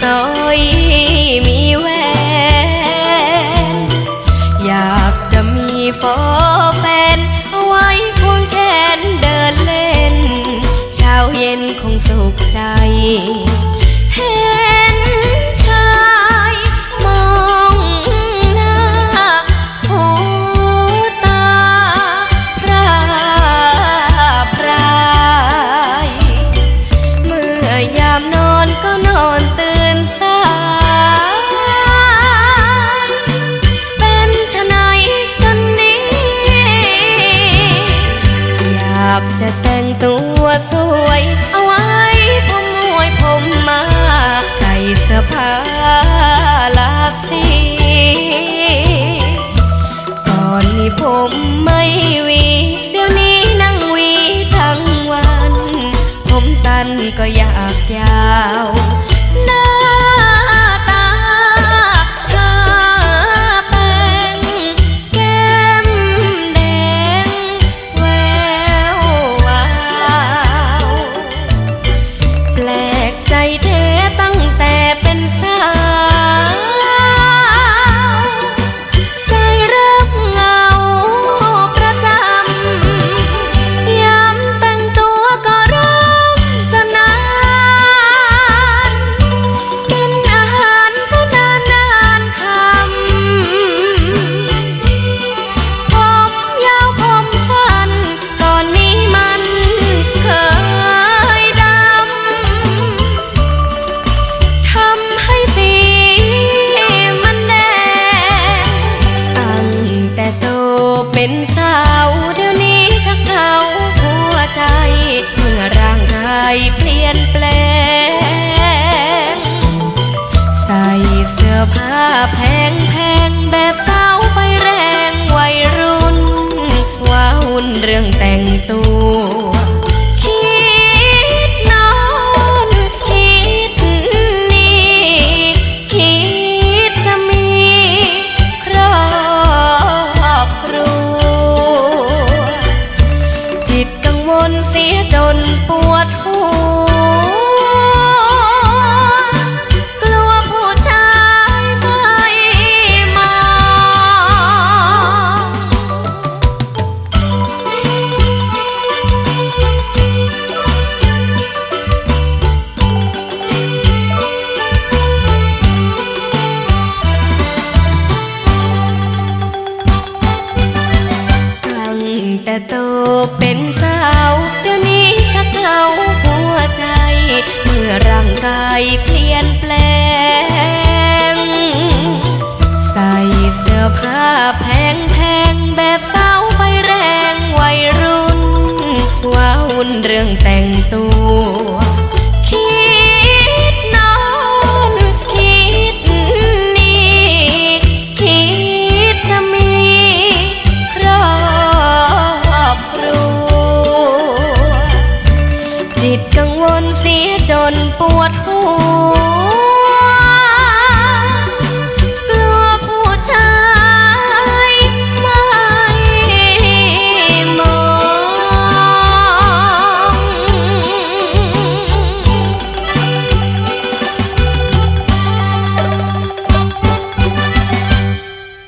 so ผมไม่วีเดี๋ยวนี้นั่งวีทั้งวัน ผมสั้นก็อยากยาว อผ้าแพงแพงแบบสาวไฟแรงวัยรุ่น ว่าหุ่นเรื่องแต่งตัว คิดนอนคิดนี่คิดจะมีครอบครัว จิตกังวลเสียจนปวดหัว งตัว คิดนอนคิดนี่คิดจะมีครอบครัว จิตกังวลเสียจนปวดหัว